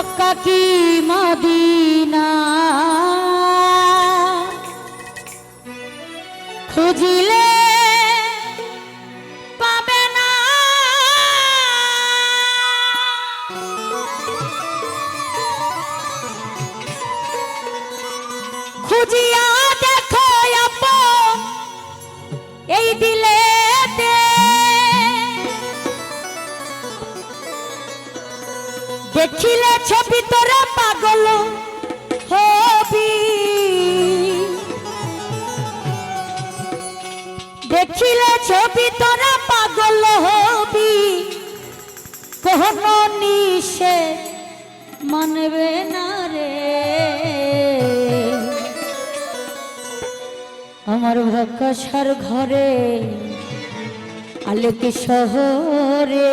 মক্কা কি মদিনা। খুঁজিলে পাবে খুঁজিয়া দেখিলে ছবি তোরা পাগল? হবি। দেখিলে ছবি তোরা পাগল, হবি? কোন নিশে মানবে না রে। আমার ভকাশার ঘরে, আলোকে শহরে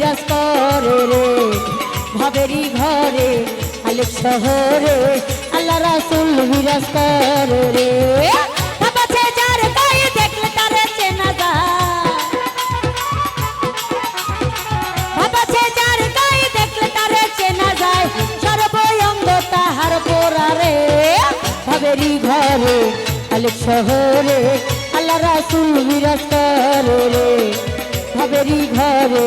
বিরাজ করে রে ভাবেরি ঘরে, আলিক শহরে, আল্লাহ রাসুল বিরাজ করে রে। পোরারে ঘরে, আলেক শহরে, আল্লাহ রাসুল বিরাজ করে রে। ঘরে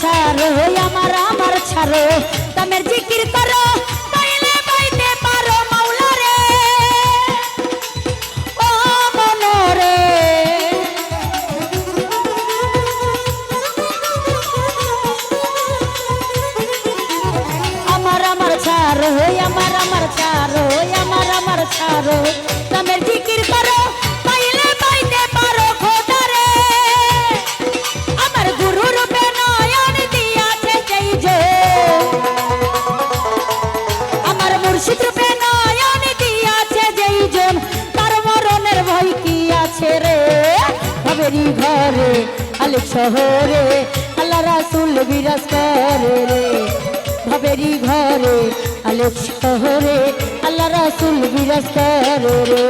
ছাড়ো আমার আমার ছাড়ো। তামের জিকির করো পাইলে পাইতে পারো মাওলা রে। ও মনরে। আমার আমার ছাড়ো আমার আমার ছাড়ো আমার আমার ছাড়ো। ভাবেরি ঘরে আলেক শহরে, আল্লাহ রাসুল বিরাজ করে রে। ভাবেরি ঘরে আলেক শহরে, আল্লাহ রাসুল বিরাজ করে রে।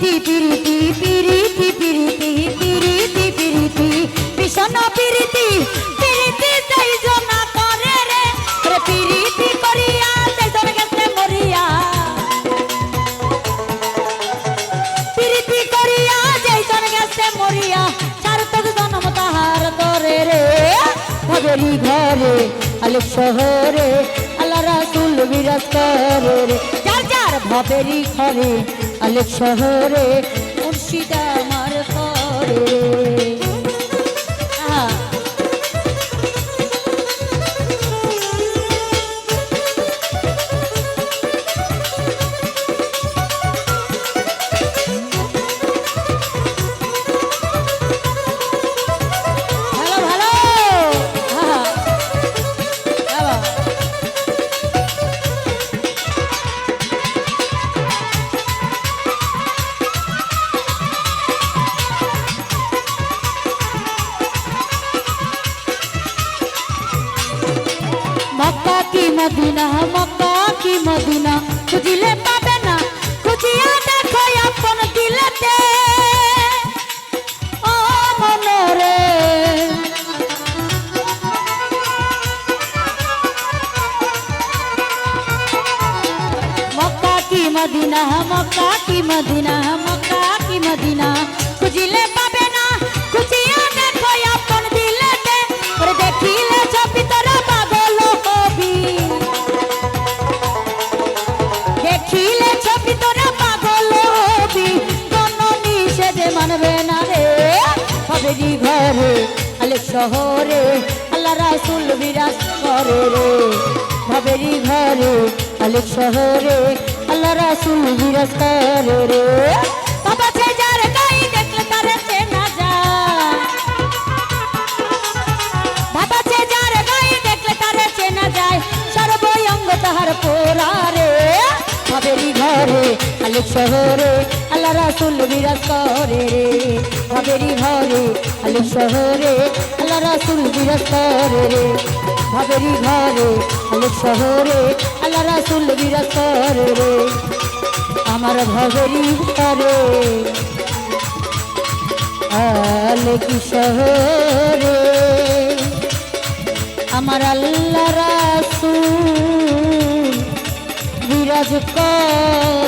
পিরিতি পিরিতি পিরিতি পিরিতি পিরিতি পিরিতি বিষণ পিরিতি পিরিতি চাইছ না করে রে। রে পিরিতি করিয়া তেজর গেছে মরিয়া। প্রীতি করিয়া যাইতন গেছে মরিয়া, সার্থক জন্ম তাহার তরে রে। ভাবেরি ঘরে, আলেক শহরে, আল্লাহ রাসুল বিরাজ করে রে। যার ভাবেরই ভাবেরি ঘরে আলেক শহরে মুর্শিদা আমার করে মদিনা মক্কা কি মদিনা খুঁজিলে পাবে না খুঁজিয়া দেখো আপন দিলেতে ও মনরে মক্কা কি মদিনা মক্কা কি মদিনা মক্কা কি মদিনা খুঁজিলে মানবে না রে? হবেরি ঘরে আলে শহরে আল্লাহ রাসুল বিরাজ করে রে। ভবেরি ঘরে আলে শহরে আল্লাহ রাসুল বিরাজ করে রে। শহরে, আল্লাহ রাসুল বিরাজ করে রে। ভাবেরি ঘরে শহরে, আল্লাহ রাসুল বিরাজ করে রে। ভাবেরি ঘরে শহরে, আল্লাহ রাসুল বিরাজ করে রে। আমার ভাবেরি ঘরে। আলোক শহরে? আমার আল্লাহ রাসুল বিরাজ করে।